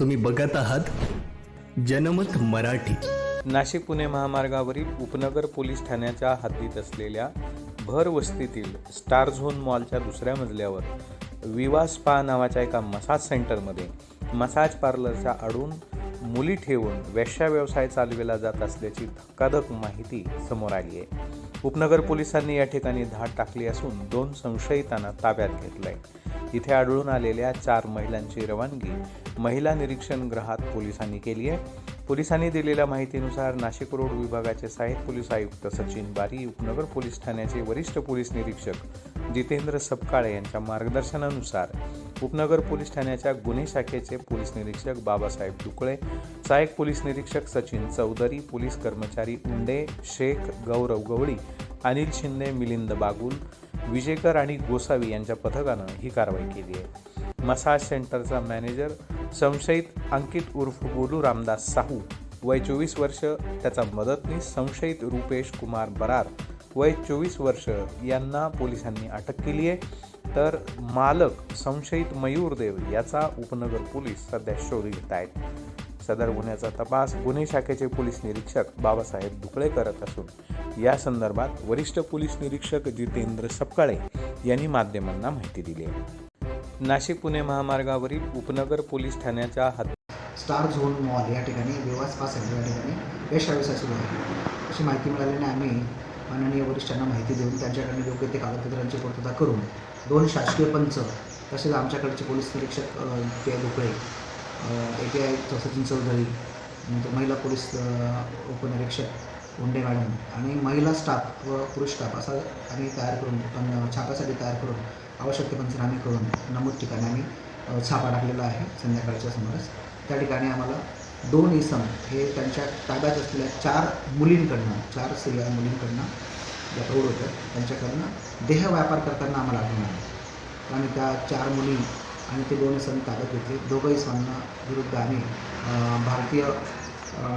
तुम्ही बघत आहात जनमत मराठी. नाशिक पुणे महामार्गावरील उपनगर पोलीस ठाण्याच्या हद्दीत असलेल्या भर वस्तीतील स्टार झोन मॉलच्या दुसऱ्या मजल्यावर विवा स्पा नावाच्या एका मसाज सेंटरमध्ये मसाज पार्लरच्या आडून मुली ठेवून वेश्या व्यवसाय चालविला जात असल्याची धक्काधक माहिती समोर आली आहे. उपनगर पोलिसांनी या ठिकाणी धाड टाकली असून दोन संशयितांना ताब्यात घेतलंय. इथे आढळून आलेल्या चार महिलांची रवानगी महिला निरीक्षण गृहात पोलिसांनी केली आहे. पोलिसांनी दिलेल्या माहितीनुसार नाशिक रोड विभागाचे सहाय्यक पोलीस आयुक्त सचिन बारी उपनगर पोलीस ठाण्याचे वरिष्ठ पोलीस निरीक्षक जितेंद्र सपकाळे यांच्या मार्गदर्शनानुसार उपनगर पोलीस ठाण्याच्या गुन्हे शाखेचे पोलीस निरीक्षक बाबासाहेब दुकळे सहाय्यक पोलीस निरीक्षक सचिन चौधरी पोलीस कर्मचारी उंडे शेख गौरव गवळी अनिल शिंदे मिलिंद बागुल विजेकर आणि गोसावी यांच्या पथकानं ही कारवाई केली आहे. मसाज सेंटरचा मॅनेजर संशयित अंकित उर्फ गोलू रामदास साहू वय चोवीस वर्ष त्याचा मदतनीस संशयित रुपेश कुमार बरार वय चोवीस वर्ष यांना पोलिसांनी अटक केली आहे. तर मालक संशयित मयूर देव याचा उपनगर पोलीस सध्या शोध घेत आहेत. सदर गुन्ह्याचा तपास गुन्हे शाखेचे पोलीस निरीक्षक बाबासाहेब दुकळे करत असून या संदर्भात वरिष्ठ पोलीस निरीक्षक जितेंद्र सपकाळे यांनी माध्यमांना माहिती दिली आहे. नाशिक पुणे महामार्गावरील उपनगर पोलीस ठाण्याच्या हद्द स्टार झोन मॉल या ठिकाणी विवाह पास या ठिकाणी वेश व्यवसाय सुरू आहे. अशी माहिती मिळाल्याने आम्ही माननीय वरिष्ठांना माहिती देऊन त्यांच्याकडे योग्य ते कागदपत्रांची पूर्तता करून दोन शासकीय पंच तसेच आमच्याकडचे पोलीस निरीक्षक K P Dukle A K I Sachin Chaudhari नंतर महिला पोलीस उपनिरीक्षक उंडे मॅडम आणि महिला स्टाफ व पुरुष स्टाफ असा आम्ही तयार करून पण छापासाठी तयार करून आवश्यक ते पंचनामे करून नमूद ठिकाणी आम्ही छापा टाकलेला आहे संध्याकाळच्या समोरच त्या ठिकाणी आम्हाला दोन इसम हे त्यांच्या ताब्यात असलेल्या चार मुलींकडनं चार स्त्रिया मुलींकडनं ज्या प्रौढ होत्या त्यांच्याकडनं देह व्यापार करताना आम्हाला आढळून आलं. आणि त्या चार मुली आणि ते दोन सण ताब्यात घेतले. दोघंही इसमांना विरुद्ध आम्ही भारतीय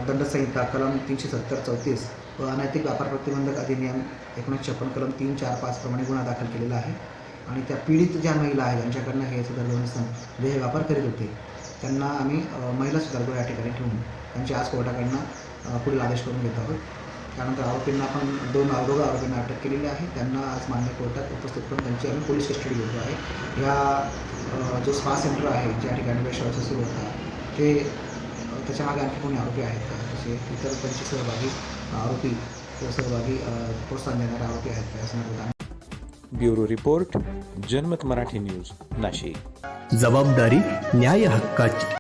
दंडसंहिता कलम तीनशे सत्तर चौतीस व अनैतिक व्यापार प्रतिबंधक अधिनियम एकोणीसशे छप्पन कलम तीन चार पाच प्रमाणे गुन्हा दाखल केलेला आहे. आणि त्या पीडित ज्या महिला आहेत ज्यांच्याकडनं हे सुद्धा दोन देह व्यापार करीत होते त्यांना आम्ही महिला सुधारगृह या ठिकाणी ठेवून त्यांची आज कोर्टाकडनं पुढील आदेश करून घेत आहोत. त्यानंतर आरोपींना आपण दोन दोघं आरोपींना अटक केलेली आहे. त्यांना आज मान्य कोर्टात उपस्थित करून त्यांची आम्ही पोलीस कस्टडी घेतो आहे. या जो स्पा सेंटर आहे ज्या ठिकाणी वेशाचा सुरू होता ते त्याच्यामागे आणखी कोणी आरोपी आहेत का? तसे इतर त्यांचे सहभागी आरोपी किंवा सहभागी प्रोत्साहन देणारे आरोपी आहेत का? संदर्भात ब्युरो रिपोर्ट जनमत मराठी न्यूज नाशिक. जबाबदारी न्याय हक्काची.